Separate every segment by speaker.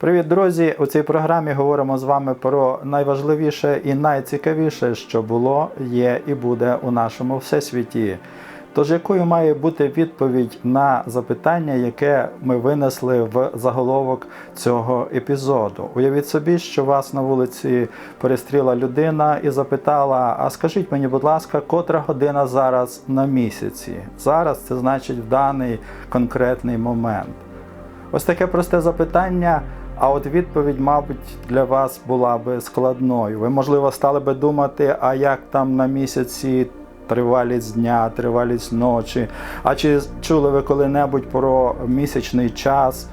Speaker 1: Привіт, друзі! У цій програмі говоримо з вами про найважливіше і найцікавіше, що було, є і буде у нашому всесвіті. Тож, якою має бути відповідь на запитання, яке ми винесли в заголовок цього епізоду? Уявіть собі, що вас на вулиці перестріла людина і запитала: А скажіть мені, будь ласка, котра година зараз на місяці? Зараз це значить в даний конкретний момент. Ось таке просте запитання. А от відповідь, мабуть, для вас була би складною. Ви, можливо, стали би думати, а як там на місяці тривалість дня, тривалість ночі. А чи чули ви коли-небудь про місячний час?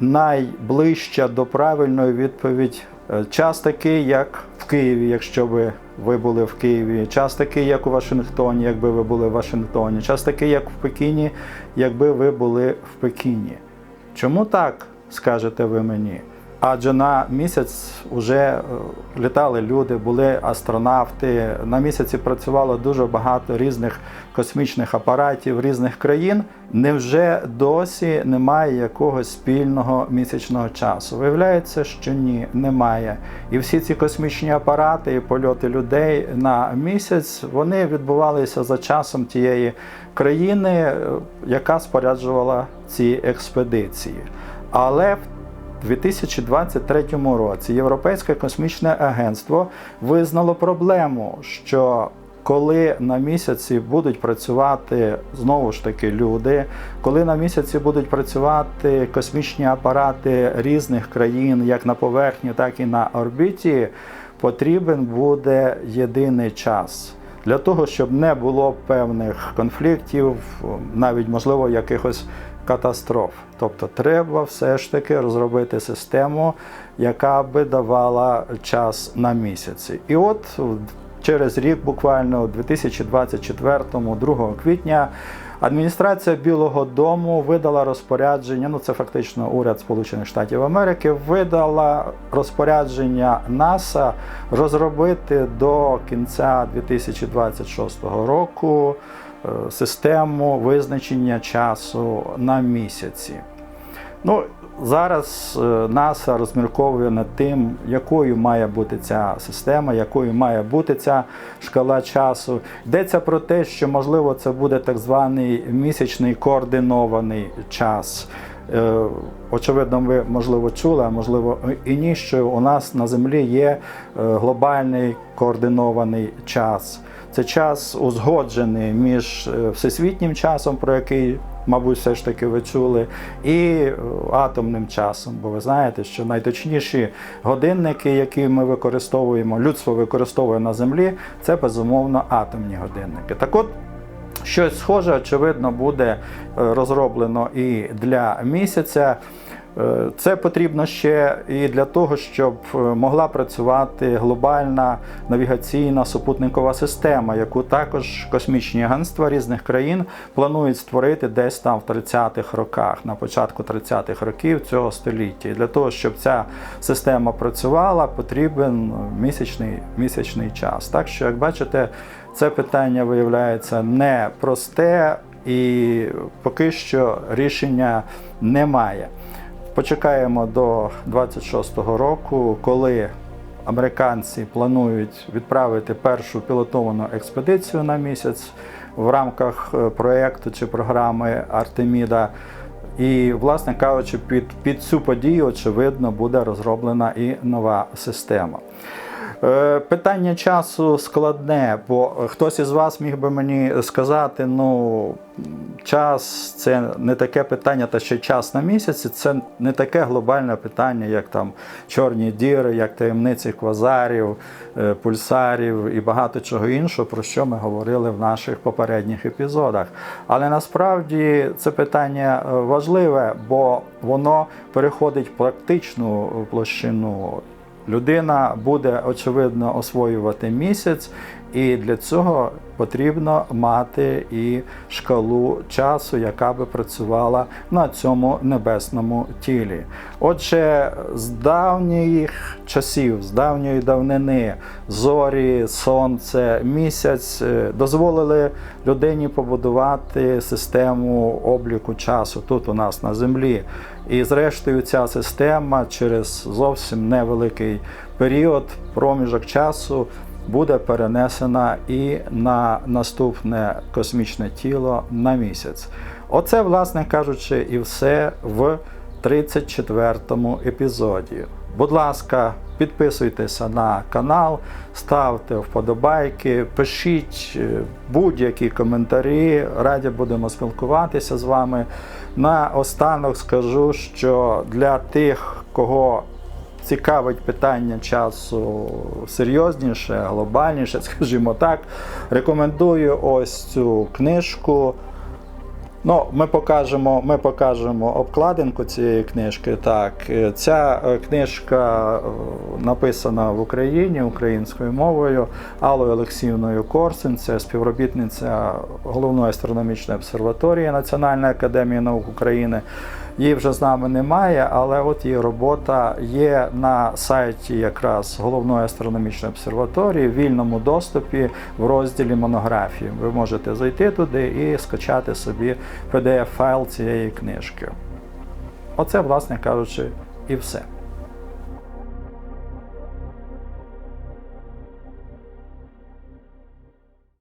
Speaker 1: Найближча до правильної відповідь е, час такий, як в Києві, якщо би ви були в Києві, час такий, як у Вашингтоні, якби ви були в Вашингтоні, час такий, як в Пекіні, якби ви були в Пекіні. Чому так? Скажете ви мені. Адже на місяць вже літали люди, були астронавти. На місяці працювало дуже багато різних космічних апаратів різних країн. Невже досі немає якогось спільного місячного часу? Виявляється, що ні, немає. І всі ці космічні апарати і польоти людей на місяць вони відбувалися за часом тієї країни, яка споряджувала ці експедиції. Але в 2023 році Європейське космічне агентство визнало проблему, що коли на місяці будуть працювати знову ж таки люди, коли на місяці будуть працювати космічні апарати різних країн, як на поверхні, так і на орбіті, потрібен буде єдиний час. Для того, щоб не було певних конфліктів, навіть можливо якихось катастроф. Тобто треба все ж таки розробити систему, яка би давала час на місяці. І от через рік, буквально у 2024, 2 квітня. Адміністрація Білого Дому видала розпорядження. Ну це фактично уряд Сполучених Штатів Америки видала розпорядження НАСА розробити до кінця 2026 року систему визначення часу на місяці. Ну, Зараз е, НАСА розмірковує над тим, якою має бути ця система, якою має бути ця шкала часу. Йдеться про те, що можливо це буде так званий місячний координований час. Е, очевидно, ви можливо чули, а можливо і ні, що у нас на землі є е, глобальний координований час. Це час узгоджений між всесвітнім часом, про який мабуть, все ж таки ви чули, і е, атомним часом. Бо ви знаєте, що найточніші годинники, які ми використовуємо, людство використовує на землі, це безумовно атомні годинники. Так от. Щось схоже, очевидно, буде е, розроблено і для місяця. Е, це потрібно ще і для того, щоб е, могла працювати глобальна навігаційна супутникова система, яку також космічні агентства різних країн планують створити десь там в 30-х роках, на початку 30-х років цього століття. І для того, щоб ця система працювала, потрібен місячний, місячний час. Так що, як бачите, це питання виявляється непросте і поки що рішення немає. Почекаємо до 26-го року, коли американці планують відправити першу пілотовану експедицію на місяць в рамках е, проєкту чи програми Артеміда. І, власне кажучи, під, під цю подію, очевидно, буде розроблена і нова система. Е, питання часу складне, бо хтось із вас міг би мені сказати, ну час це не таке питання, та ще час на місяці, це не таке глобальне питання, як там чорні діри, як таємниці квазарів, е, пульсарів і багато чого іншого, про що ми говорили в наших попередніх епізодах. Але насправді це питання е, важливе, бо воно переходить в практичну площину. Людина буде очевидно освоювати місяць, І для цього потрібно мати і шкалу часу, яка би працювала на цьому небесному тілі. Отже, з давніх часів, з давньої давнини, зорі, сонце, місяць е, дозволили людині побудувати систему обліку часу тут у нас на землі. І зрештою, ця система через зовсім невеликий період, проміжок часу буде перенесена і на наступне космічне тіло на місяць. Оце, власне кажучи, і все в 34-му епізоді. Будь ласка, підписуйтеся на канал, ставте вподобайки, пишіть е, будь-які коментарі. Раді будемо спілкуватися з вами. На останок скажу, що для тих, кого цікавить питання часу серйозніше, глобальніше, скажімо так, рекомендую ось цю книжку. Ну, ми покажемо, ми покажемо обкладинку цієї книжки. Так, Е, ця е, книжка е, написана в Україні українською мовою Аллою Олексіївною Корсун, це співробітниця головної астрономічної обсерваторії Національної академії наук України. Її вже з нами немає, але от її робота є на сайті якраз головної астрономічної обсерваторії в вільному доступі в розділі монографії. Ви можете зайти туди і скачати собі PDF-файл цієї книжки. Оце, власне кажучи, і все.